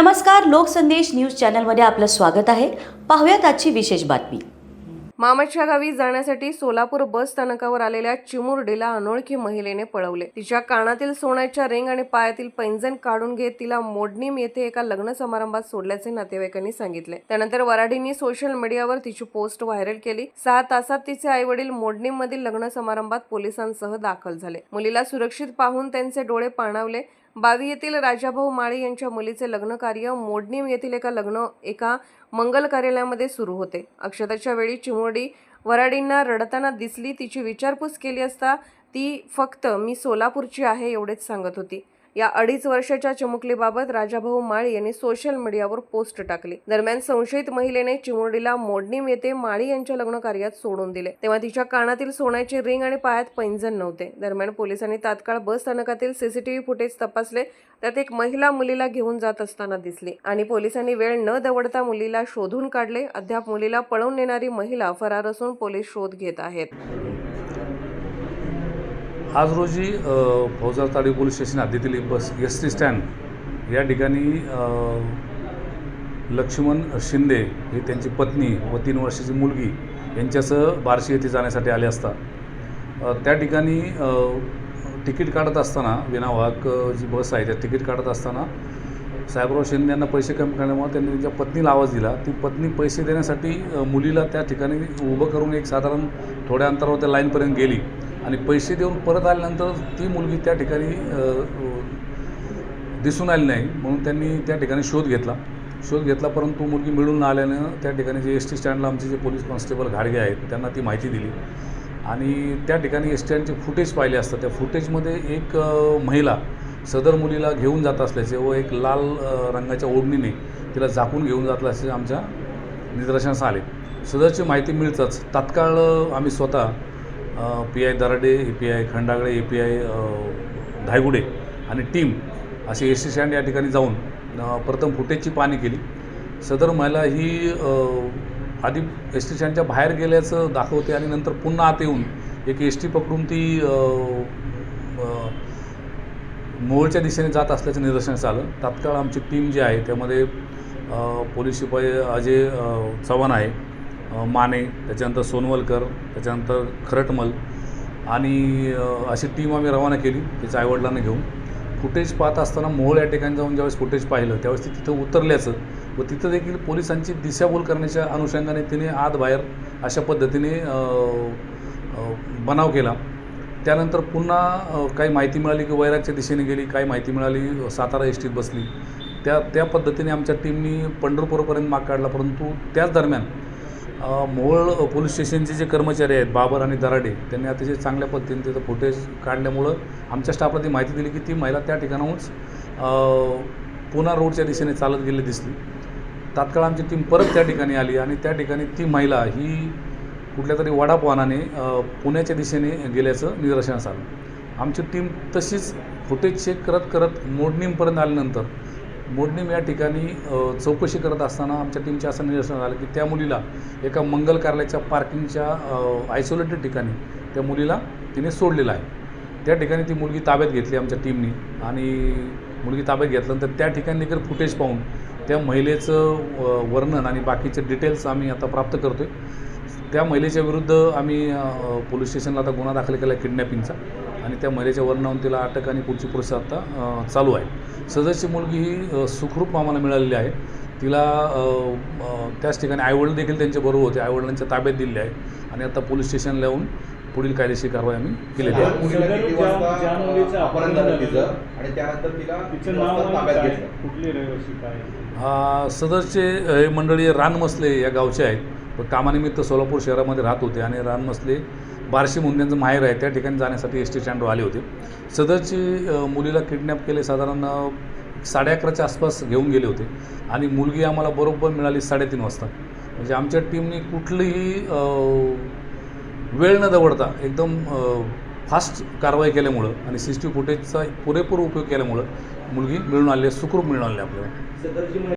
नमस्कार लोकसंदेश न्यूज चॅनलमध्ये आपलं स्वागत आहे. पाहूयात आजची विशेष बातमी. मामाच्या गावी जाण्यासाठी सोलापूर बस स्थानकावर आलेल्या चिमुरडीला अनोळखी महिलेने पळवले. तिच्या कानातील सोन्याच्या रिंग आणि पायातील पैंजण काढून घेत तिला मोडणीम येथे एका लग्न समारंभात सोडल्याचे नातेवाईकांनी सांगितले. त्यानंतर वराडींनी सोशल मीडियावर तिची पोस्ट व्हायरल केली. सहा तासात तिचे आई वडील मोडणीम मधील लग्न समारंभात पोलिसांसह दाखल झाले. मुलीला सुरक्षित पाहून त्यांचे डोळे पाणावले. बावी येथील राजाभाऊ माळी यांच्या मुलीचे लग्न कार्य मोडणीम येथील एका लग्न एका मंगल कार्यालयामध्ये सुरू होते. अक्षताच्या वेळी चिमुरडी वराडींना रडताना दिसली. तिची विचारपूस केली असता ती फक्त मी सोलापूरची आहे एवढेच सांगत होती. या अडीच वर्षाच्या चिमुकलीबाबत राजाभाऊ माळी यांनी सोशल मीडियावर पोस्ट टाकली. दरम्यान संशयित महिलेने चिमुरडीला मोडणीम येथे माळी यांच्या लग्न कार्यात सोडून दिले. तेव्हा तिच्या कानातील सोन्याची रिंग आणि पायात पैंजण नव्हते. दरम्यान पोलिसांनी तात्काळ बस स्थानकातील सीसीटीव्ही फुटेज तपासले. त्यात एक महिला मुलीला घेऊन जात असताना दिसली आणि पोलिसांनी वेळ न दवडता मुलीला शोधून काढले. अद्याप मुलीला पळवून नेणारी महिला फरार असून पोलीस शोध घेत आहेत. आज रोजी फौजारताडी ताडी पोलीस स्टेशन हद्दीतील बस एस टी स्टँड या ठिकाणी लक्ष्मण शिंदे हे त्यांची पत्नी व तीन वर्षाची मुलगी यांच्यासह बार्शी येथे जाण्यासाठी आले असता. त्या ठिकाणी तिकीट काढत असताना विनावाहक जी बस आहे त्या तिकीट काढत असताना साहेबराव शिंदे यांना पैसे कमी करण्यामुळे त्यांनी त्यांच्या पत्नीला आवाज दिला ती पत्नी पैसे देण्यासाठी मुलीला त्या ठिकाणी उभं करून एक साधारण थोड्या अंतरावर त्या लाईनपर्यंत गेली. आणि पैसे देऊन परत आल्यानंतर ती मुलगी त्या ठिकाणी दिसून आली नाही. म्हणून त्यांनी त्या ठिकाणी शोध घेतला. शोध घेतला परंतु मुलगी मिळून न आल्यानं त्या ठिकाणी जे एस टी स्टँडला आमचे जे पोलीस कॉन्स्टेबल घाडगे आहेत त्यांना ती माहिती दिली. आणि त्या ठिकाणी एस स्टँडचे फुटेज पाहिले असतात त्या फुटेजमध्ये एक महिला सदर मुलीला घेऊन जात असल्याचे व एक लाल रंगाच्या ओढणीने तिला झाकून घेऊन जात असल्याचे आमच्या निदर्शनास आले. सदरची माहिती मिळताच तात्काळ आम्ही स्वतः P I Darade A P I Khandagale A P I Dhaygude आणि टीम असे एस टी स्टँड या ठिकाणी जाऊन प्रथम फुटेजची पाहणी केली. सदर महिला ही आधी एस टी स्टँडच्या बाहेर गेल्याचं दाखवते आणि नंतर पुन्हा आत येऊन एक एस टी पकडून ती मोळच्या मोहोळच्या दिशेने जात असल्याचं निदर्शनास आलं. तात्काळ आमची टीम जी आहे त्यामध्ये पोलीस शिपाई अजय चव्हाण आहे. माने त्याच्यानंतर सोनवलकर त्याच्यानंतर खरटमल आणि अशी टीम आम्ही रवाना केली तिच्या आईवडिलांना घेऊन. फुटेज पाहत असताना मोहोळ या ठिकाणी जाऊन ज्यावेळेस फुटेज पाहिलं त्यावेळेस ती तिथं उतरल्याचं व तिथं देखील पोलिसांची दिशाभूल करण्याच्या अनुषंगाने तिने आत बाहेर अशा पद्धतीने बनाव केला. त्यानंतर पुन्हा काही माहिती मिळाली की वैरागच्या दिशेने गेली काही माहिती मिळाली सातारा एस टीत बसली. त्या त्या पद्धतीने आमच्या टीमनी पंढरपूरपर्यंत माग काढला परंतु त्याच दरम्यान मोहोळ पोलीस स्टेशनचे जे कर्मचारी आहेत बाबर आणि दराडे त्यांनी अतिशय चांगल्या पद्धतीने तिथं फुटेज काढल्यामुळं आमच्या स्टाफला ती माहिती दिली की ती महिला त्या ठिकाणाहूनच पुन्हा रोडच्या दिशेने चालत गेली दिसली. तात्काळ आमची टीम परत त्या ठिकाणी आली आणि त्या ठिकाणी ती महिला ही कुठल्या तरी वडापवानाने पुण्याच्या दिशेने गेल्याचं निदर्शनास आलं. आमची टीम तशीच फुटेज चेक करत करत मोडणीमपर्यंत आल्यानंतर मोडणीम या ठिकाणी चौकशी करत असताना आमच्या टीमच्या असं निदर्शन आलं की त्या मुलीला एका मंगल कार्यालयाच्या पार्किंगच्या आयसोलेटेड ठिकाणी त्या मुलीला तिने सोडलेलं आहे. त्या ठिकाणी ती मुलगी ताब्यात घेतली आमच्या टीमनी आणि मुलगी ताब्यात घेतल्यानंतर त्या ठिकाणी देखील फुटेज पाहून त्या महिलेचं वर्णन आणि बाकीचे डिटेल्स आम्ही आता प्राप्त करतो आहे त्या महिलेच्या विरुद्ध आम्ही पोलीस स्टेशनला आता गुन्हा दाखल केला आहे किडनॅपिंगचा आणि त्या महिलेच्या वर्णावरून तिला अटक आणि पुढची प्रोसेस आता चालू आहे. सदरची मुलगी ही सुखरूप आम्हाला मिळालेली आहे. तिला त्याच ठिकाणी आईवडील देखील त्यांच्याबरोबर होते. आईवडिलांच्या ताब्यात दिलेली आहे. आणि आता पोलीस स्टेशनला येऊन पुढील कायदेशीर कारवाई आम्ही केलेली आहे. सदरचे हे मंडळी रानमसले या गावचे आहेत. व कामानिमित्त सोलापूर शहरामध्ये राहत होते आणि रानमसले बार्शी मुंद्यांचं माहेर आहे त्या ठिकाणी जाण्यासाठी एस टी स्टँडवर आले होते. सदरची मुलीला किडनॅप केले साधारण साडे अकराच्या आसपास घेऊन गेले होते. आणि मुलगी आम्हाला बरोबर मिळाली साडेतीन वाजता. म्हणजे आमच्या टीमने कुठलीही वेळ न दवडता एकदम फास्ट कारवाई केल्यामुळं आणि सी सी टी फुटेजचा पुरेपूर उपयोग केल्यामुळं मुलगी मिळून आली आहे सुखरूप मिळून आली आपल्याला.